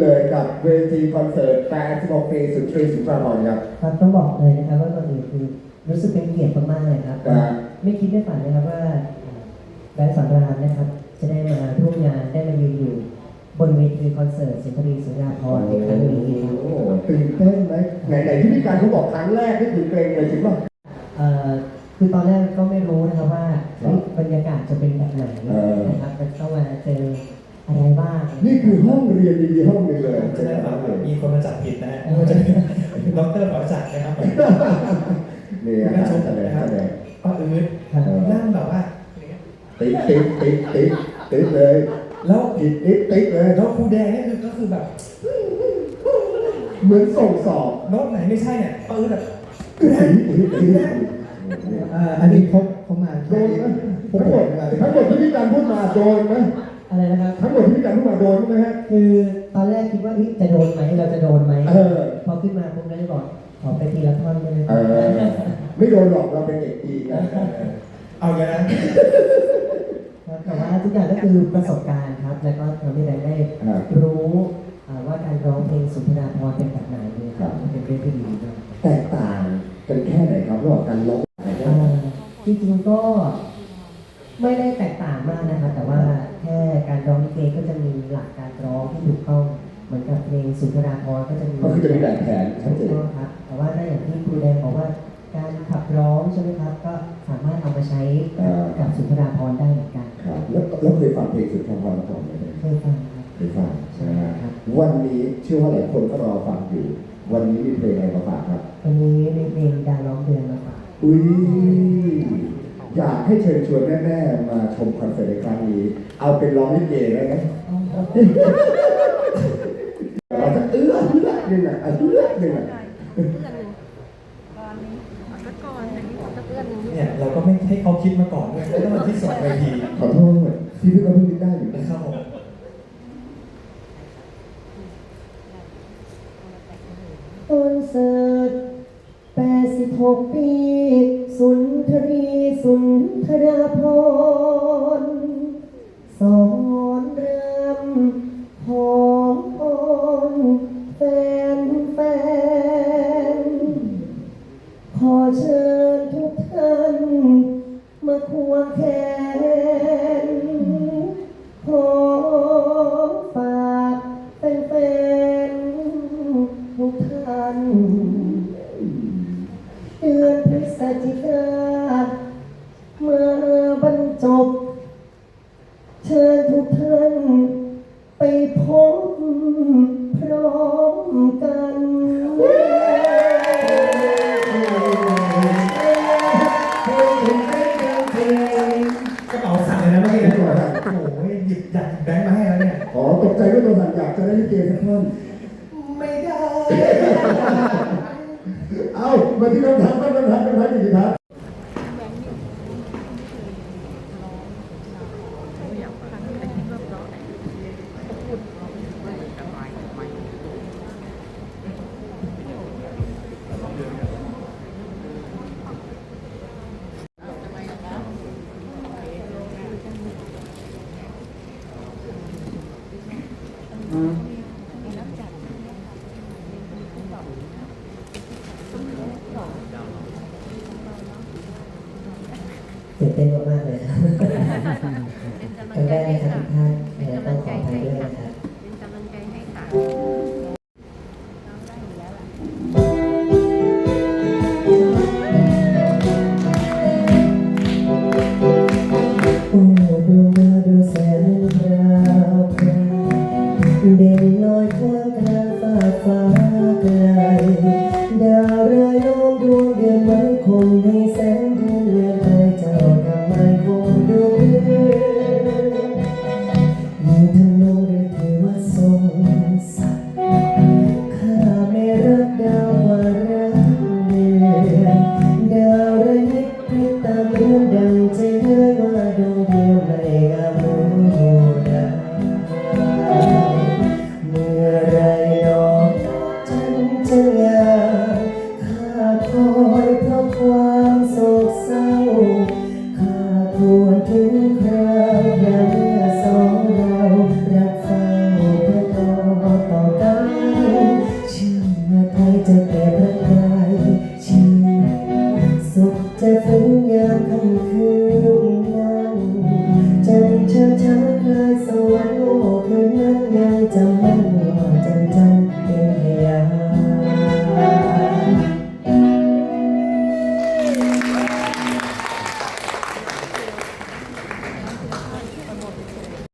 เลยกับเวทีคอนเสิร์ต86ปีสุดทรีสุนทรภรณ์ครับ ครับต้องบอกเลยนะครับว่าตอนนี้คือรู้สึกเป็นเกียรติมากๆเลยครับ ครับ ไม่คิดไม่ฝันนะครับว่าแบงค์สอนรามนะครับ จะได้มาร่วมงานได้มายืนอยู่ บนเวทีคอนเสิร์ตสิงห์บุรีสุราภรณ์ในครั้งนี้ครับ โอ้โหตื่นเต้นไหมไหนๆที่พี่การเขาบอกครั้งแรกนี่คือเกรงเลยจริงป่ะ เอ่อคือตอนแรกก็ไม่รู้นะครับว่าครับเฮ้ยบรรยากาศจะเป็นแบบไหนเออ นะครับมันต้องมาเจออะไรบ้าง นี่คือห้องเรียนดีๆห้องหนึงเลยจะได้แบบมีคนมาจับผิดนะฮะไม่ว่าจะเป็นดรหมอจักรนะครับนี่อาหารแสดงแสดงป้าอืดครับนั่งแบบว่าติ๊กติ๊กติ๊กติ๊กติ๊กเลย แล้วผิดติ๊กติ๊กเลยแล้วครูแดงนี่คือก็คือแบบ เหมือนส่งสอบโน้ตไหนไม่ใช่เนี่ยป้าอืดแบบติ๊กติ๊กติ๊กอ่าอันนี้เขาเขามาโดนไหมทั้งหมดทั้งหมดที่พี่การพูดมาโดนไหม อะไรนะครับ ทั้งหมดที่พี่การพูดมาโดนไหมฮะ คือตอนแรกคิดว่าเฮ้ยจะโดนไหมเราจะโดนไหมเออ พอขึ้นมาผมก็เลยบอกขอไปทีละท่อนได้ไหมเออไม่โดนหรอกเราเป็นเด็กดีกันเอาอย่างนั้น ครับแต่ว่าทุกอย่างก็คือประสบการณ์ครับ แล้วก็ทำให้เราได้อ่ารู้อ่าว่าการร้องเพลงสุนทราภรณ์เป็นแบบไหนเนี่ยครับมันเป็นเรื่องที่ดีด้วยแตกต่างกันแค่ไหนครับระหว่างการร้องอะไรอ่านะจริงๆก็ไม่ได้แตกต่างมากนะครับ แต่ว่าแค่การร้องลิเกก็จะมีหลักการร้องที่ถูกต้องเหมือนกับเพลงสุนทราภรณ์ก็จะมีก็คือจะมีแบบแผนชัดเจถูกนต้องครับแต่ว่าถ้าอย่างที่ครูแดงบอกว่า การขับร้องใช่ไหมครับ ก็สามารถเอามาใช้กับสุนทราภรณ์ได้เหมือนกันครับแล้วแล้วเคยฟังเพลงสุดทองพรมาก่อนไหมเนี่ยเคยฟังครับเคยฟังใช่ไหมครับวันนี้เชื่อว่าหลายคนก็รอฟังอยู่ วันนี้มีเพลงอะไรมาฝากครับวันนี้มีเพลงดาวร้องเดือนมาฝากอุ้ยอยาก ให้เชิญชวนแม่ๆมาชมคอนเสิร์ตในครั้งนี้ เอาเป็นร้องลิเกได้ไหมเราจะเอื้อเอื้อหนึ่งอะเอื้อหนึ่งอะเนี่ยเราก็ไม่ให้เขาคิดมาก่อนด้วยแล้วมาที่สองเวทีขอโทษที่พี่ก็เพิ่งนึกได้อยู่นะนะคครัรับบผมคอนเสิร์ต86 ปี สุนทรี สุนทร อบรรจบเชิญทุกท่านไปพบพร้อมกันกระเป๋าสั่นเลยนะเมื่อกี้นะโอ้โหหยิบอยากหยิบแบงค์มาให้แล้วเนี่ยขอตกใจก็ตัวสั่นอยากจะได้ลิเกสักท่อนไม่ได้ เอามาที่คำถามคำถามคำถามคำถามอีกทีครั ตื่นเต้นมากๆเลยครับครั้งแรกนะครับทุกท่านยังไงต้องขออภัยด้วยนะครับ จะสัญยามค่ำคืนนั้นจันทร์เช้าเช้าคลยสวรรค์โลกเธอนั้นยังจำมัน